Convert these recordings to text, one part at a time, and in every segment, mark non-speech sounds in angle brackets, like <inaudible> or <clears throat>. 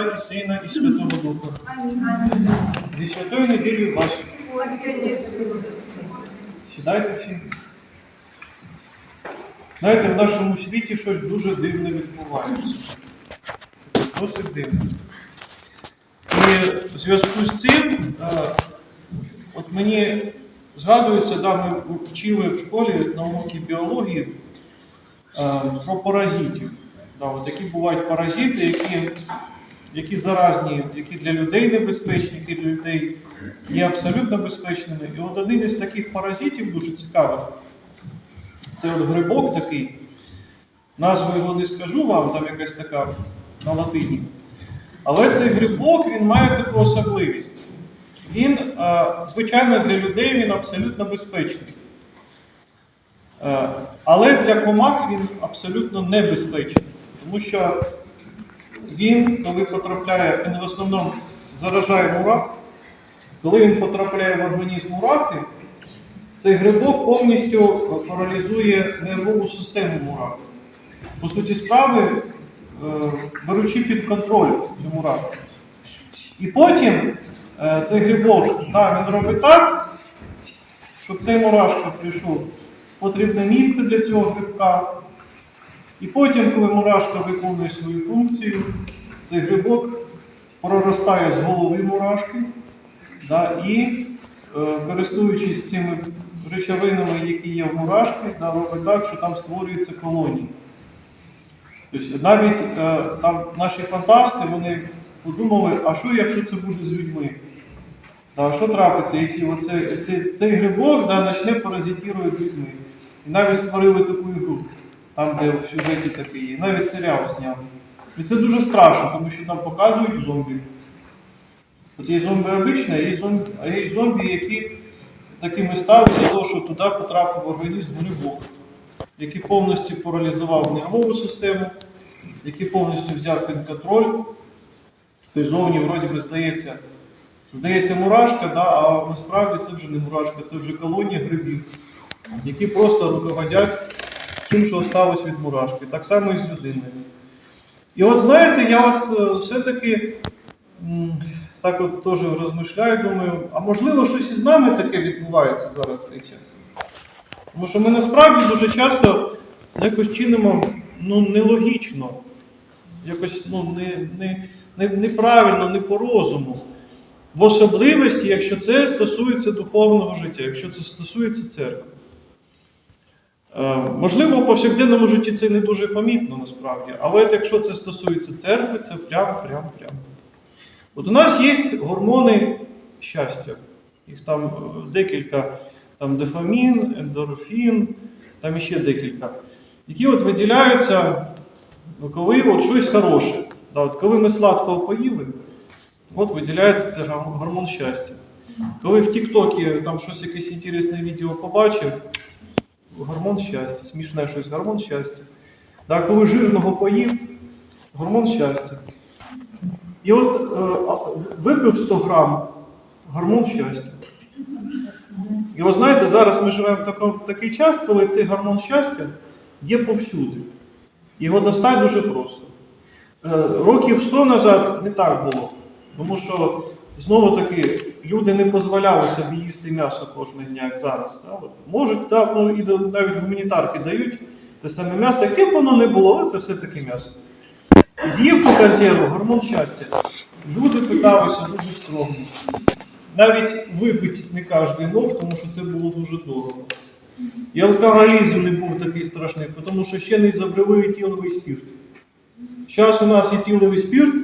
Отця і Сина, і Святого Духа. Зі святою неділею вас. Сідайте всі. Знаєте, в нашому світі щось дуже дивне відбувається. Досить дивне. І в зв'язку з цим, е, от мені згадується, да, ми вчили в школі на уроки біології е, про паразитів. Да, от які бувають паразити, які, які заразні, які для людей небезпечні, які для людей є абсолютно безпечними. І от один із таких паразитів дуже цікавих. Це от грибок такий. Назву його не скажу вам, там якась така на латині. Але цей грибок він має таку особливість. Він, е, звичайно, для людей він абсолютно безпечний. Е, Але для комах він абсолютно небезпечний. Тому що він, коли потрапляє, він в основному заражає мурах, коли він потрапляє в організм мурахи, цей грибок повністю паралізує нервову систему мурах. По суті справи, е, беручи під контроль цю мураху. І потім е, цей грибок, да, він робить так, щоб цей мурашка прийшов в потрібне місце для цього грибка. І потім, коли мурашка виконує свою функцію, цей грибок проростає з голови мурашки да, і, е, користуючись цими речовинами, які є в мурашки, да, робить так, що там створюються колонії. Тобто навіть е, там наші фантасти вони подумали, а що якщо це буде з людьми? Да, що трапиться, якщо оце, цей, цей грибок да, почне паразитувати з людьми? І навіть створили таку ігру, там, де в сюжеті такий є, навіть серіал зняли. І це дуже страшно, тому що там показують зомбі. От є зомбі обичні, а є зомбі, а є зомбі, які такими стали за того, що туди потрапив організм грибок, який повністю паралізував нервову систему, який повністю взяв під контроль. Тобто зовні вроді би здається, здається мурашка, да, а насправді це вже не мурашка, це вже колонія грибів, які просто руководять тим, що осталось від мурашки. Так само і з людиною. І от знаєте, я от е, все-таки так от теж розмишляю, думаю, а можливо щось із нами таке відбувається зараз в цей час. Тому що ми насправді дуже часто якось чинимо ну, нелогічно, якось ну, не, не, не, неправильно, не по розуму. В особливості, якщо це стосується духовного життя, якщо це стосується церкви. Е, Можливо, у повсякденному житті це не дуже помітно насправді, але якщо це стосується церкви, це прямо. От у нас є гормони щастя. Їх там е, декілька, там дофамін, ендорфін, там іще декілька, які от виділяються, ну, коли от щось хороше. Да, от коли ми сладкого поїли, от виділяється це гормон щастя. Коли в Тіктокі там щось якесь інтересне відео побачив, гормон щастя, смішне щось, гормон щастя. Да, коли жирного поїв, гормон щастя. І от е, випив 100 грам, гормон щастя. І ви знаєте, зараз ми живемо в, такому, в такий час, коли цей гормон щастя є повсюди. Його достати дуже просто. Е, років 100 назад не так було. Тому що знову таки люди не дозволяли собі їсти м'ясо кожного дня, як зараз. Да? От Можуть, да, ну, і навіть гуманітарки дають те саме м'ясо, яке б воно не було, але це все-таки м'ясо. З'їв ту консерву, гормон щастя. Люди питалися дуже строго. Навіть випити не кожен мог, тому що це було дуже дорого. І алкоголізм не був такий страшний, тому що ще не изобрели етиловий спирт. Зараз у нас етиловий спирт,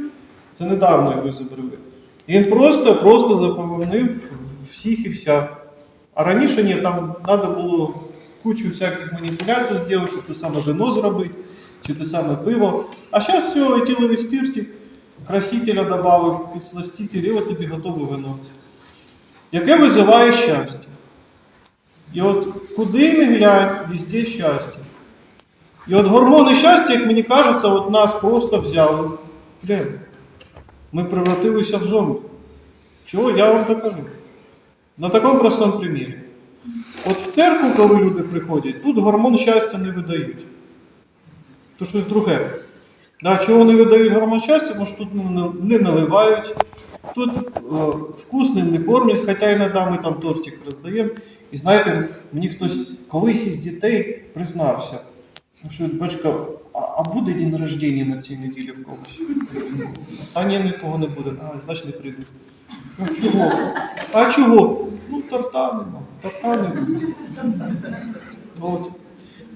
це недавно його изобрели. Він просто, просто заполонив всіх і вся. А раніше ні, там треба було кучу всяких маніпуляцій зробити, щоб те саме вино зробити, чи те саме пиво. А зараз все, етиловий спиртик, красителя додав, підсластитель, і от тобі готове вино. Яке визиває щастя. І от куди не глянь, везде щастя. І от гормони щастя, як мені кажеться, от нас просто взяли. Блін, ми превратилися в зомбі. Чого? Я вам докажу. На такому простому примірі. От в церкву, коли люди приходять, тут гормон щастя не видають. То щось друге. Да, чого не видають гормон щастя, тому що тут не, наливають, тут е, вкусним не кормлять, хоча іноді ми там тортик роздаємо. І знаєте, мені хтось колись із дітей признався, що батька, а, буде день народження на цій неділі в когось? А ні, нікого не буде. А, значить не прийду. Ну чого? А чого? Ну, торта нема. Торта не буде. От.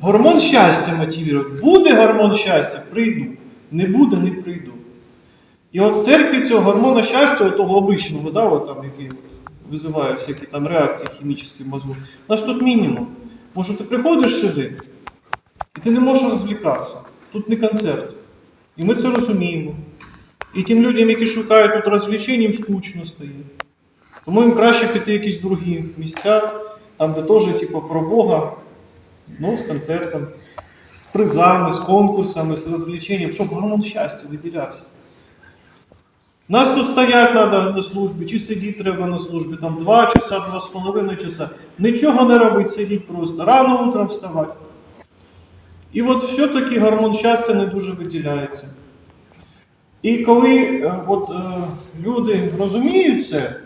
Гормон щастя мотивує. Буде гормон щастя, прийду. Не буде, не прийду. І от в церкві цього гормону щастя, от того обичного, да, от там, який визиває всякі там реакції хімічні в мозку, у нас тут мінімум. Може, ти приходиш сюди, і ти не можеш розвлікатися. Тут не концерт. І ми це розуміємо. І тим людям, які шукають тут розвлечень, їм скучно стає. Тому їм краще піти в якісь другі місця, там, де теж, типу, про Бога, ну, з концертом, з призами, з конкурсами, з розвлеченням, щоб гормон щастя виділявся. Нас тут стоять треба на службі, чи сидіти треба на службі, там 2 часа, 2,5 часа. Нічого не робить, сидіть просто. Рано утром вставати. І от все-таки гормон щастя не дуже виділяється. І коли е, от, е, люди розуміють це,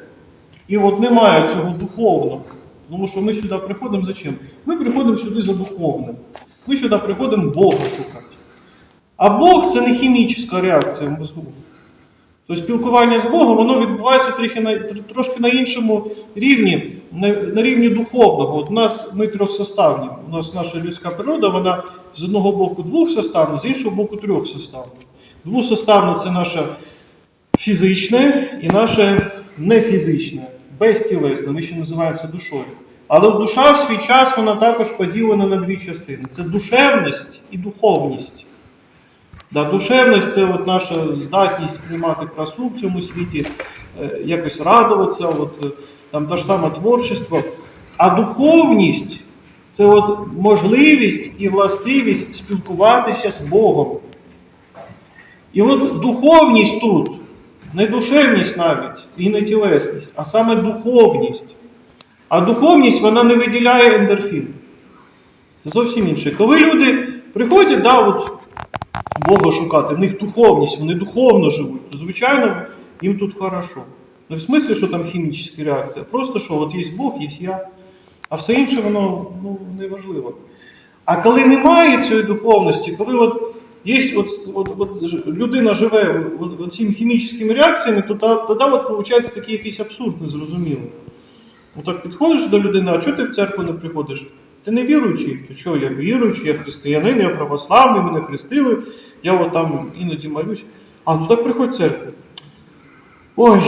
і от немає цього духовного, тому що ми сюди приходимо за чим? Ми приходимо сюди за духовним. Ми сюди приходимо Бога шукати. А Бог це не хімічна реакція мозку. Тобто спілкування з Богом воно відбувається трохи на, трошки на іншому рівні, на, на рівні духовного. От у нас ми трьохсоставні. У нас наша людська природа, вона з одного боку двохсоставна, з іншого боку трьохсоставна. Двосоставна це наше фізичне і наше нефізичне, безтілесне, ми ще називаємо це душою. Але душа в свій час вона також поділена на дві частини: це душевність і духовність. Да, душевність це от наша здатність приймати красу в цьому світі, е, якось радуватися, от, е, там та ж сама творчество. А духовність це от можливість і властивість спілкуватися з Богом. І от духовність тут, не душевність навіть, і не тілесність, а саме духовність. А духовність вона не виділяє ендорфін. Це зовсім інше. Коли люди приходять, да, от, Бога шукати, в них духовність, вони духовно живуть, то звичайно їм тут хорошо. Не в смислі, що там хімічна реакція, просто що от є Бог, є я, а все інше воно ну, не важливо. А коли немає цієї духовності, коли от є от, от, от людина живе цими хімічними реакціями, то тоді от виходить такий якийсь абсурд незрозумілий. Отак підходиш до людини, а чого ти в церкву не приходиш? Ти не віруючий? То чого я віруючий, я християнин, я православний, мене хрестили, я от там іноді молюсь. А ну так приходь в церкву. Ой,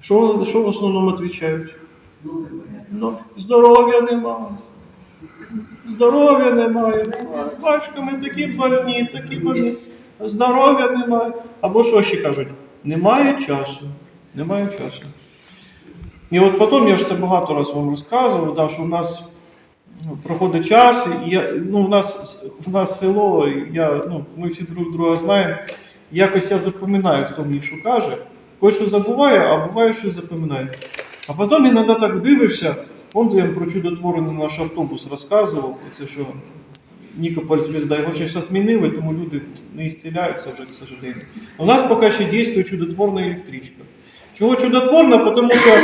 що, що в основному відповідають? Ну, здоров'я немає. Здоров'я немає. Батько, ми такі больні, такі больні. Здоров'я немає. Або що ще кажуть? Немає часу. Немає часу. І от потім я ж це багато разів вам розказував, да, що в нас проходить час, і я, ну, в, нас, в нас село, я, ну, ми всі друг друга знаємо. Якось я запам'ятаю, хто мені що каже. Кое-що забуваю, а буває, що запам'ятаю. А потім іноді так дивишся, Помните, я про чудотворений наш автобус розказував, це що Нікополь звізда, його щось відмінили, тому люди не ісціляються вже, к сожалению. У нас поки ще дійствує чудотворна електричка. Чого чудотворна? Тому що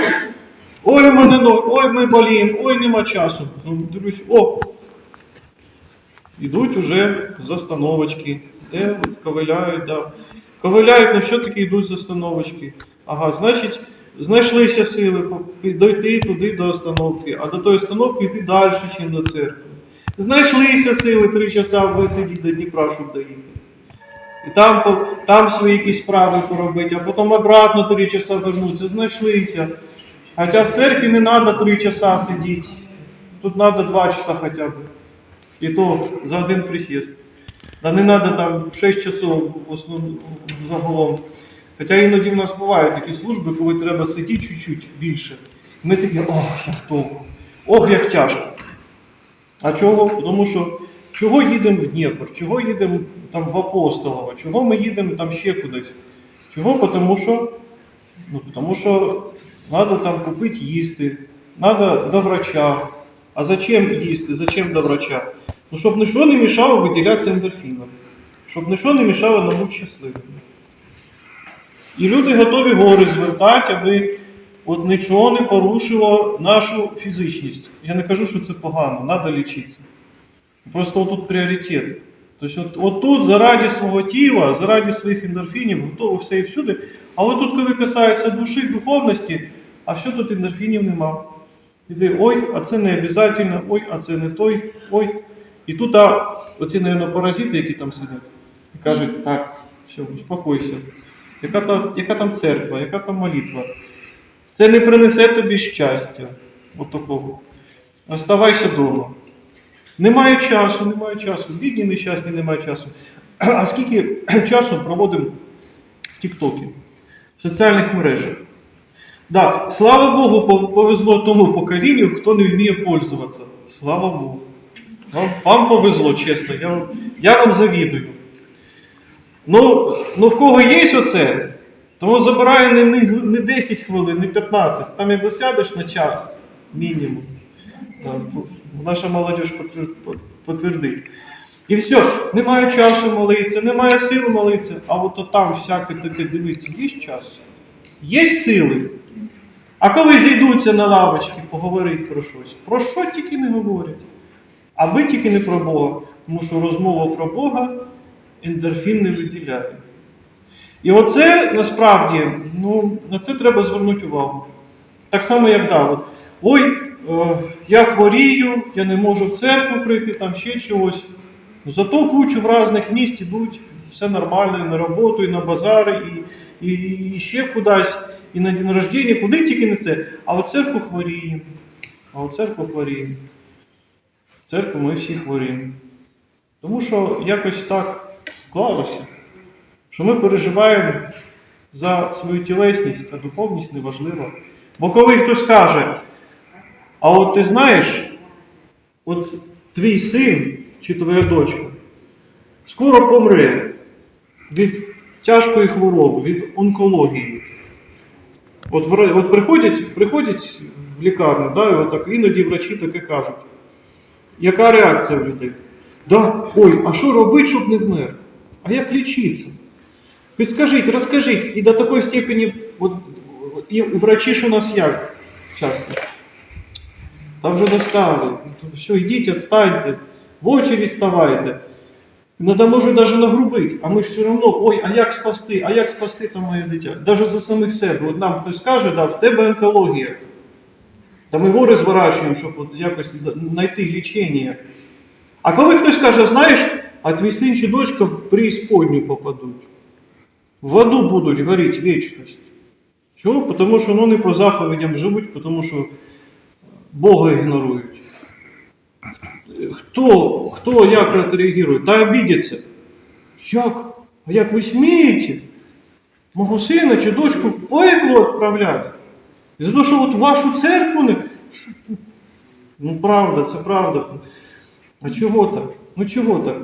ой, мене ноги, ой, ми боліємо, ой, нема часу. Дивлюсь, о, Ідуть уже застановочки, де ковиляють, да. Ковиляють, ну все-таки йдуть застановочки. Ага, значить, знайшлися сили дойти туди до остановки, а до тої остановки йти далі, ніж до церкви. Знайшлися сили три часа висидіти до Дніпра, щоб доїхати. І там, там свої якісь справи поробити, а потім обратно три часа вернутися, знайшлися. Хоча в церкві не треба три часа сидіти, тут треба два часа хоча б. І то за один присіст. Да не треба там 6 часов в основному загалом. Хоча іноді в нас бувають такі служби, коли треба сидіти чуть-чуть більше. Ми такі, ох, як довго, ох, як тяжко. А чого? Тому що чого їдемо в Дніпр, чого їдемо там в Апостолово, чого ми їдемо там ще кудись? Чого? Тому що, ну, тому що треба там купити їсти, треба до врача. А зачем їсти? Зачем до врача? Ну, щоб нічого не мішало виділятися ендорфіном. щоб нічого не мішало нам бути щасливими. І люди готові гори звертати, аби от нічого не порушило нашу фізичність. Я не кажу, що це погано, треба лічитися. Просто отут пріоритети. Тобто от, от тут заради свого тіла, заради своїх ендорфінів, готово все і всюди. Але тут, коли касається душі, духовності, а що тут ендорфінів нема? І ти, ой, а це не обов'язково, ой, а це не той, ой. І тут а, оці, мабуть, паразити, які там сидять, і кажуть, так, все, успокойся. Яка там, яка там церква, яка там молитва? Це не принесе тобі щастя. От такого. Оставайся вдома. Немає часу, немає часу. Бідні, нещасні, немає часу. А скільки <clears throat> часу проводимо в Тіктокі, в соціальних мережах? Да, слава Богу, повезло тому поколінню, хто не вміє пользуватися. Слава Богу. Вам, вам повезло, чесно. Я, я вам завідую. Ну, ну в кого є оце, тому забирає не, не, не 10 хвилин, не 15. Там як засядеш на час, мінімум. Наша молодь підтвердить. І все, немає часу молитися, немає сил молитися, а от там всяке таке дивиться, є час, є сили. А коли зійдуться на лавочки, поговорить про щось, про що тільки не говорять. Аби тільки не про Бога, тому що розмова про Бога ендорфін не виділяє. І оце насправді, ну, на це треба звернути увагу. Так само, як да, от, ой, е, я хворію, я не можу в церкву прийти, там ще чогось. Зато кучу в різних місць ідуть, все нормально, і на роботу, і на базари, і, і, і ще кудись, і на день рождення, куди тільки не це. А от церкву хворіємо. А от церкву хворіємо. Церкву ми всі хворіємо. Тому що якось так склалося, що ми переживаємо за свою тілесність, а духовність неважлива. Бо коли хтось каже, а от ти знаєш, от твій син чи твоя дочка скоро помре від тяжкої хвороби, від онкології. От, от приходять, приходять в лікарню, да, і отак, іноді врачі таке кажуть. Яка реакція в людей? Да, ой, а що робити, щоб не вмер? А як лічитися? Підскажіть, розкажіть, і до такої степені, от, і врачі ж у нас як часто? Там вже достали. Все, йдіть, відстаньте, в очередь ставайте. Надо може навіть нагрубити, а ми ж все одно, ой, а як спасти, а як спасти там моє дитя? Навіть за самих себе. От нам хтось каже, да, в тебе онкологія. Та ми гори зворачуємо, щоб от якось знайти лічення. А коли хтось каже, знаєш, а твій син чи дочка в преісподню попадуть, в аду будуть горіти вічність. Чому? Тому що ну, не по заповідям живуть, тому що Бога ігнорують. Хто, хто як відреагує? Та обідеться. Як? А як ви смієте? Мого сина чи дочку в пекло відправляти? І за те, що от вашу церкву не. Ну правда, це правда. А чого так? Ну чого так?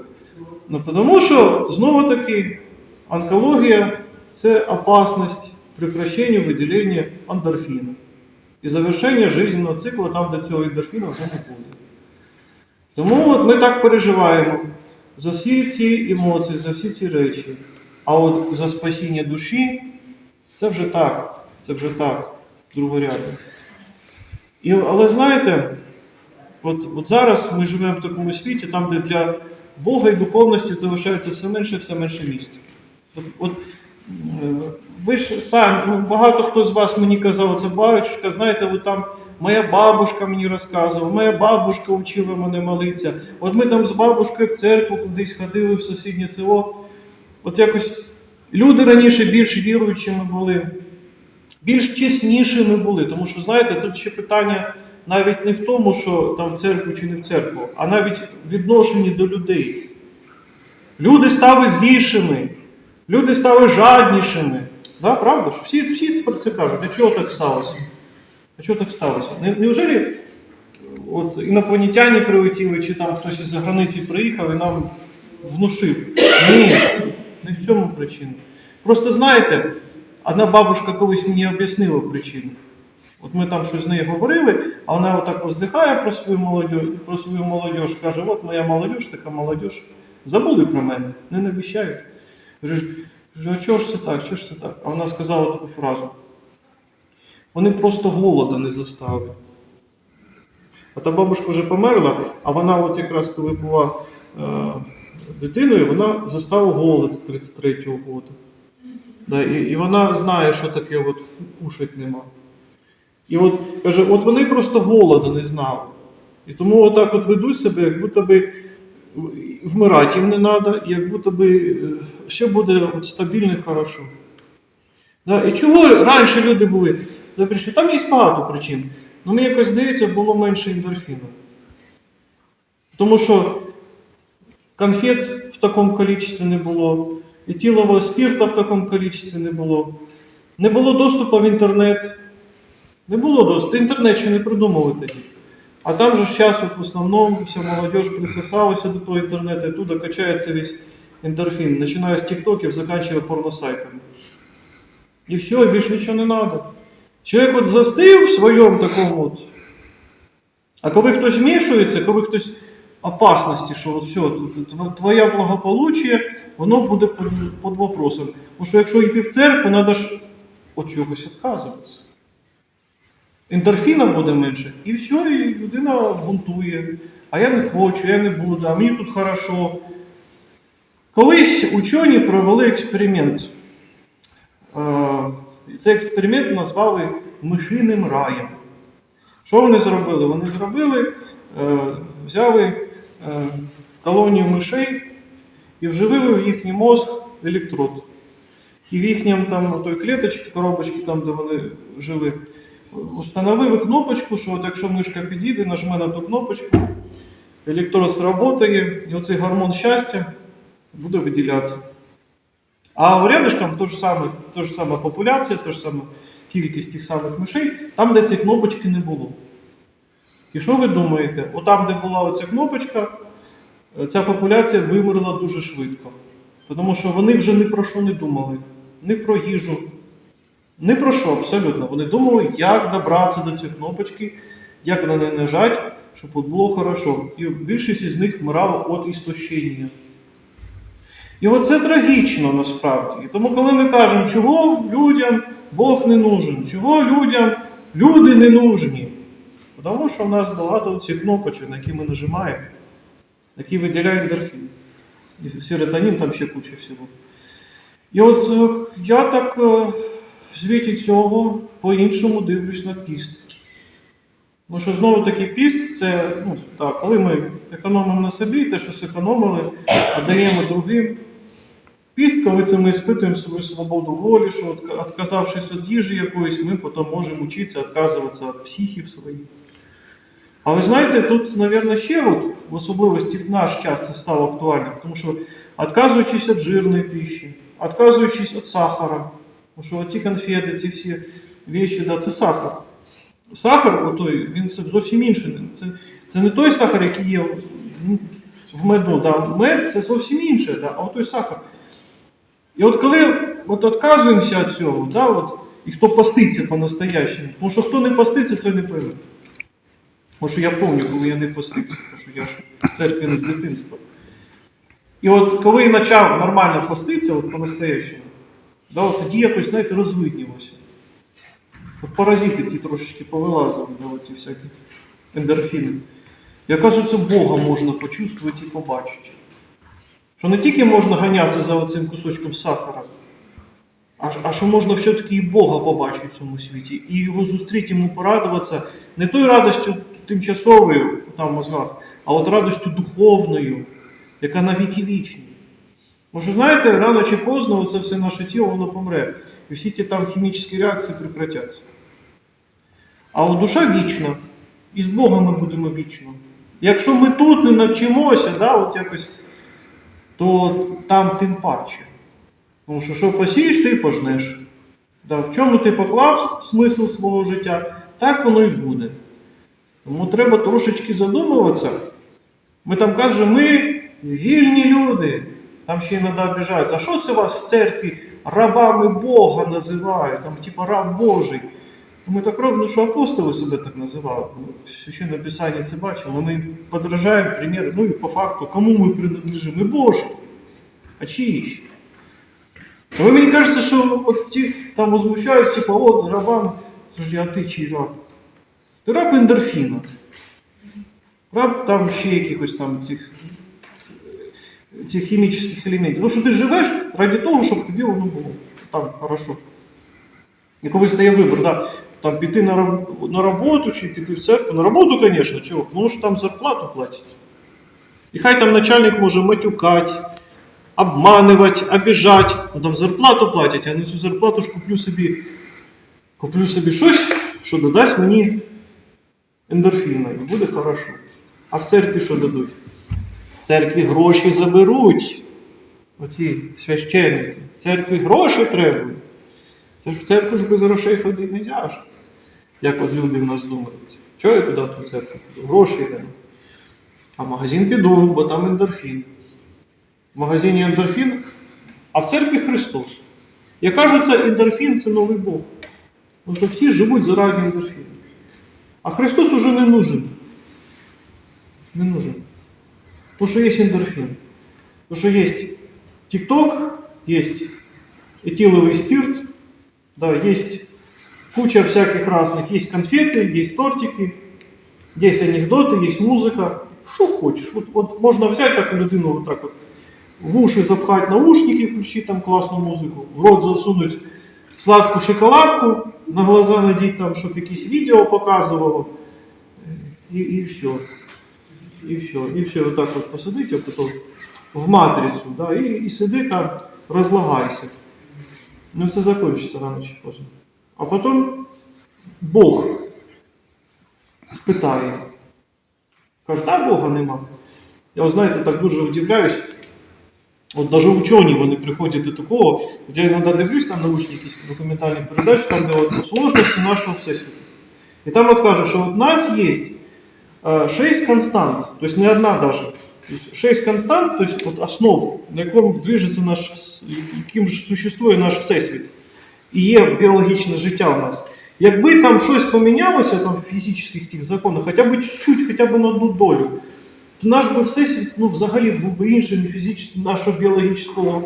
Ну тому що знову таки онкологія це опасність прекращення виділення ендорфіну. І завершення життєвого циклу там, де цього ендорфіну вже не буде. Тому от ми так переживаємо за всі ці емоції, за всі ці речі. А от за спасіння душі це вже так, це вже так, другорядно. І, але знаєте, от, от зараз ми живемо в такому світі, там, де для Бога і духовності залишається все менше і все менше місця. От, от, е, ви ж самі, ну, багато хто з вас мені казав, це батюшка, знаєте, от там моя бабушка мені розказувала, моя бабушка вчила мене молитися. От ми там з бабушкою в церкву кудись ходили в сусіднє село. От якось люди раніше більш віруючими були, більш чеснішими були. Тому що, знаєте, тут ще питання навіть не в тому, що там в церкву чи не в церкву, а навіть в відношенні до людей. Люди стали злішими, люди стали жаднішими. Да, правда? Всі, всі про це кажуть. А чого так сталося? А чого так сталося? Не- Неужели от, інопланетяни прилетіли, чи там хтось із-за границі приїхав і нам внушив? Ні, не в цьому причина. Просто знаєте, одна бабушка колись мені об'яснила причину. От ми там щось з нею говорили, а вона отак роздихає про свою молодь, про свою молодь, каже, от моя молодь, така молодь. Забули про мене, не навіщають. Кажу, а чого ж це так? Чого ж це так? А вона сказала таку фразу. Вони просто голода не заставили. А та бабушка вже померла, а вона, от якраз коли була е, дитиною, вона застала голод 33-го року. Да, і, і вона знає, що таке от кушать нема. І от каже, от вони просто голоду не знали. І тому отак от ведуть себе, як будто би вмирати їм не треба, як будто би е, все буде от стабільно і хорошо. Да, і чого раніше люди були? Запрещені? Там є багато причин. Ну мені якось здається, було менше ендорфіну. Тому що конфет в такому кількості не було, етилового спирта в такому кількості не було. Не було доступу в інтернет. Не було доступу. Інтернет ще не придумали тоді. А там же зараз в основному вся молодь присосалася до того інтернету, і туди качається весь ендорфін, починає з тіктоків, закінчує порносайтами. І все, і більше нічого не треба. Чоловік от застив в своєму такому от. А коли хтось вмішується, коли хтось опасності, що от все, твоє благополуччя, воно буде під вопросом. Тому що якщо йти в церкву, треба ж від чогось відказуватися. Ендорфіна буде менше, і все, і людина бунтує. А я не хочу, я не буду, а мені тут хорошо. Колись учені провели експеримент. Цей експеримент назвали мишиним раєм. Що вони зробили? Вони зробили, е, взяли е, колонію мишей і вживили в їхній мозг електрод. І в їхньому там той клеточці, коробочці, там, де вони жили, установили кнопочку, що от якщо мишка підійде, нажме на ту кнопочку, електрод сработає, і оцей гормон щастя буде виділятися. А рядышком то ж саме, то ж сама популяція, то ж саме кількість тих самих мишей, там, де цієї кнопочки не було. І що ви думаєте? Отам, де була оця кнопочка, ця популяція вимерла дуже швидко. Тому що вони вже ні про що не думали. Ні про їжу, ні про що абсолютно. Вони думали, як добратися до цієї кнопочки, як на неї нажати, щоб було хорошо. І більшість із них вмирала від істощення. І оце трагічно насправді. Тому, коли ми кажемо, чого людям Бог не нужен, чого людям люди не нужні, тому що в нас багато цих кнопочок, на які ми нажимаємо, які виділяють ендорфін. І серотонін там ще куча всього. І от е, я так е, в світі цього по-іншому дивлюсь на піст. Тому що знову таки піст це ну, так, коли ми економимо на собі, те, що зекономили, а даємо другим. Піст, коли це ми іспитуємо свою свободу волі, що відказавшись від їжі якоїсь, ми потім можемо вчитися відказуватися від психів своїх. А ви знаєте, тут, мабуть, ще от, в особливості в наш час це стало актуальним, тому що відказуючись від жирної пищі, відказуючись від сахара, тому що ті конфети, ці всі речі, да, це сахар. Сахар, отой, він зовсім інший. Це, це не той сахар, який є в- в меду. Да. Мед це зовсім інше, да, а той сахар. І от коли от відказуємося від цього, да, от, і хто поститься по-настоящему, тому що хто не поститься, той не пойме. Тому що я пам'ятаю, коли я не постився, тому що я ж в церкві не з дитинства. І от коли я почав нормально поститися, от по-настоящему, да, от тоді якось, знаєте, розвиднілося. От паразити ті трошечки повилазили, да, ті всякі ендорфіни. І оказується, Бога можна почувствувати і побачити. Що не тільки можна ганятися за оцим кусочком сахара, а, а що можна все-таки і Бога побачити в цьому світі, і його зустріти, йому порадуватися не той радістю тимчасовою там мозгах, а от радістю духовною, яка навіки вічна. Може, знаєте, рано чи поздно це все наше тіло воно помре. І всі ті там хімічні реакції прекратяться. А от душа вічна, і з Богом ми будемо вічно. Якщо ми тут не навчимося, да, от якось, то там тим паче. Тому що що посієш, ти пожнеш. Да, в чому ти поклав смисл свого життя, так воно і буде. Тому треба трошечки задумуватися. Ми там кажемо, ми вільні люди. Там ще іноді обіжаються. А що це вас в церкві рабами Бога називають? Там, типу, раб Божий. Ми так робимо, що апостоли себе так називали. В Писанні це бачимо. Вони подражаємо примір. Ну і по факту, кому ми принадлежимо? Ми Божі. А чиї ще? А мені кажеться, що от ті там возмущаються, типу, от рабам, а ти чий раб? Ти раб ендорфіна. Раб там ще якихось там цих, цих хімічних елементів. Ну що ти живеш ради того, щоб тобі воно було. Там хорошо. І коли стає вибір, да, там піти на, на роботу чи піти в церкву. На роботу, звісно, чого? Тому що там зарплату платять. І хай там начальник може матюкати, обманувати, обіжати, ну там зарплату платять, а на цю зарплату ж куплю собі, куплю собі щось, що додасть мені ендорфіна, і буде хорошо. А в церкві що дадуть? В церкві гроші заберуть. Оці священники. Церкві гроші требують. Це ж в церкву ж без грошей ходити не можна. Як от люди в нас думають. Чого я туди в ту церкву? Гроші йдемо. А в магазин піду, бо там ендорфін. В магазині ендорфін, а в церкві Христос. Я кажу, це ендорфін це новий Бог. Тому що всі живуть заради ендорфіну. А Христос уже не нужен. Не нужен. Тому що є ендорфін. Тому що є TikTok, є этиловый спирт, да, есть куча всяких разных, есть конфеты, есть тортики, есть анекдоты, есть музыка. Что хочешь. Вот, вот можно взять так людину вот так вот, в уши запхать наушники, включить там классную музыку, в рот засунуть сладкую шоколадку, на глаза надеть там, чтобы якісь відео показувало, і, і все. І все. І все, вот так вот посадить, а потом в матрицю, да, і, і сиди там, розлагайся. Ну це закончиться рано чи поздно. А потім Бог спитає. Каже, та Бога нема. Я, от, знаєте, так дуже удивляюсь. От навіть учені вони приходять до такого, от я іноді дивлюсь там научні якісь документальні передачі, там де от сложності нашого всесвіту. І там от кажуть, що от у нас є е, 6 констант, тобто не одна даже. Тобто 6 констант, тобто от основ, на якому движеться наш, яким ж существує наш всесвіт. І є біологічне життя у нас. Якби там щось помінялося там, в фізичних тих законах, хоча б чуть-чуть, хоча б на одну долю, то наш би всесвіт ну, взагалі був би іншим фізичним, нашого біологічного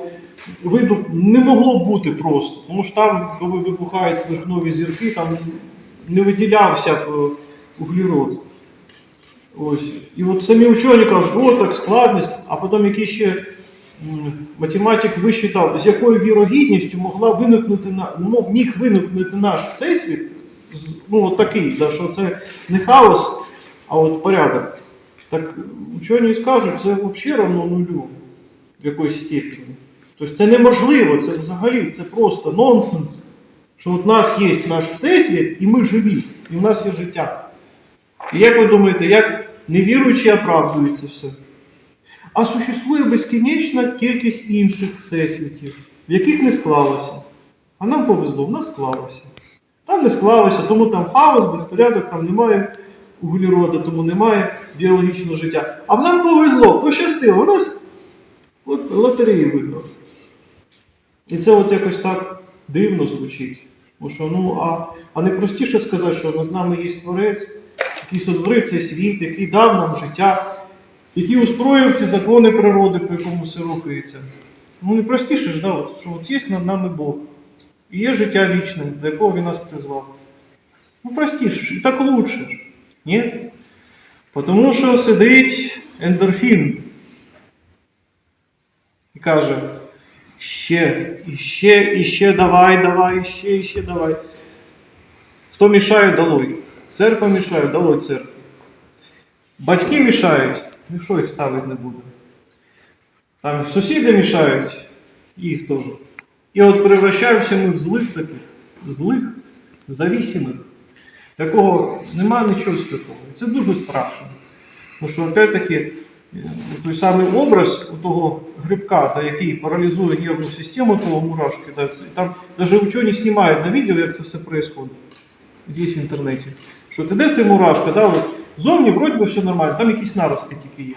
виду не могло бути просто. Тому що там, коли вибухають сверхнові зірки, там не виділявся е, углерод. Ось. І от самі учені кажуть, о, так складність, а потім який ще математик висчитав, з якою вірогідністю могла виникнути мо- міг виникнути наш всесвіт, ну от такий, да, що це не хаос, а от порядок. Так учені скажуть, це взагалі равно нулю в якоїсь степені. Тобто це неможливо, це взагалі це просто нонсенс. Що от у нас є наш всесвіт, і ми живі, і в нас є життя. І як ви думаєте, як невіруючі оправдують це все? А существує безкінечна кількість інших всесвітів, в яких не склалося. А нам повезло, в нас склалося. Там не склалося, тому там хаос, безпорядок, там немає углероду, тому немає біологічного життя. А нам повезло, пощастило, у нас от лотереї виграв. І це от якось так дивно звучить. Тому що, ну, а, а не простіше сказати, що над нами є творець, який сотворив цей світ, який дав нам життя, який устроїв ці закони природи, по якому все рухається. Ну не простіше ж, да, от, що от є над нами Бог. І є життя вічне, до якого він нас призвав. Ну простіше ж, і так лучше ж. Ні? Тому що сидить ендорфін і каже, ще, і ще, і ще давай, давай, і ще, давай. Хто мішає, долой. Церква мішає, долой церкву. Батьки мішають, ніхто їх ставити не буде. Там сусіди мішають, їх теж. І от превращаємося ми в злих таких, злих, завісимих, якого нема нічого святого. Це дуже страшно. Тому що, опять-таки, е, той самий образ того грибка, який паралізує нервну систему того мурашки, та, там навіть учені знімають на відео, як це все відбувається. Здесь в інтернеті. Що ти де цей мурашка, да, от, зовні вроді би все нормально, там якісь нарости тільки є.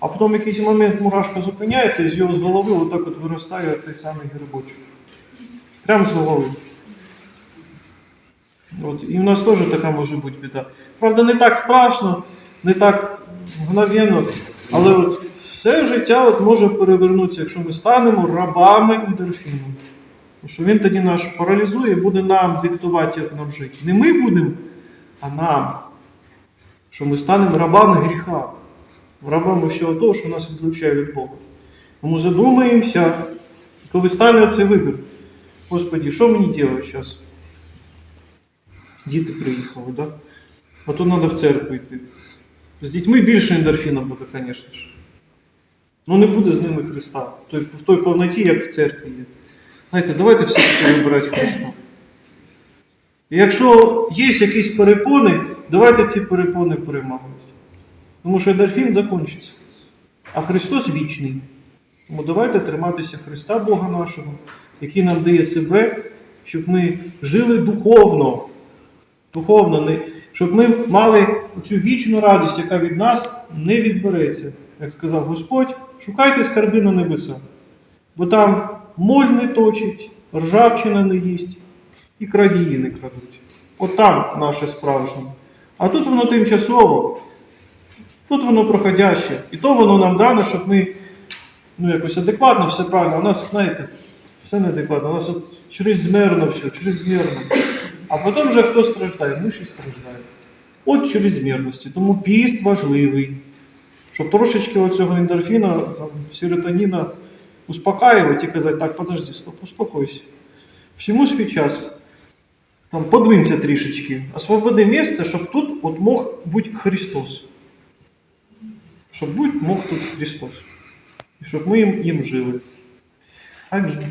А потім в якийсь момент мурашка зупиняється і з його з голови отак от виростає цей самий грибочок. Прямо з голови. От, і в нас теж така може бути біда. Правда, не так страшно, не так мгновенно, але от все життя от може перевернутися, якщо ми станемо рабами ендорфіну. Тому що він тоді нас паралізує буде нам диктувати, як нам жити. Не ми будемо, а нам. Що ми станемо рабами гріха, рабами всього того, що нас відлучає від Бога. Тому задумаємося, коли стане цей вибір. Господи, що мені робити зараз? Діти приїхали? Да? А то треба в церкву йти. З дітьми більше ендорфіна буде, звісно ж. Ну не буде з ними Христа. В той повноті, як в церкві є. Знаєте, давайте все-таки вибирати Христа. І якщо є якісь перепони, давайте ці перепони перемагати. Тому що ендорфін закінчиться. А Христос вічний. Тому давайте триматися Христа Бога нашого, який нам дає себе, щоб ми жили духовно. Духовно, щоб ми мали цю вічну радість, яка від нас не відбереться. Як сказав Господь, шукайте скарби на небесах, бо там моль не точить, ржавчина не їсть і крадії не крадуть. От наше справжнє. А тут воно тимчасово, тут воно проходяще. І то воно нам дано, щоб ми ну, якось адекватно, все правильно. У нас, знаєте, все неадекватно. У нас от чрезмірно все, чрезмірно. А потім вже хто страждає? Ми і страждаємо. От чрезмірності. Тому піст важливий. Щоб трошечки оцього ендорфіна, серотоніна успокаювати і казати, так, подожди, стоп, успокойся. Всьому свій час. Там подвинься трішечки, освободи місце, щоб тут от мог бути Христос. Щоб будь мог тут Христос. І щоб ми їм, їм жили. Амінь.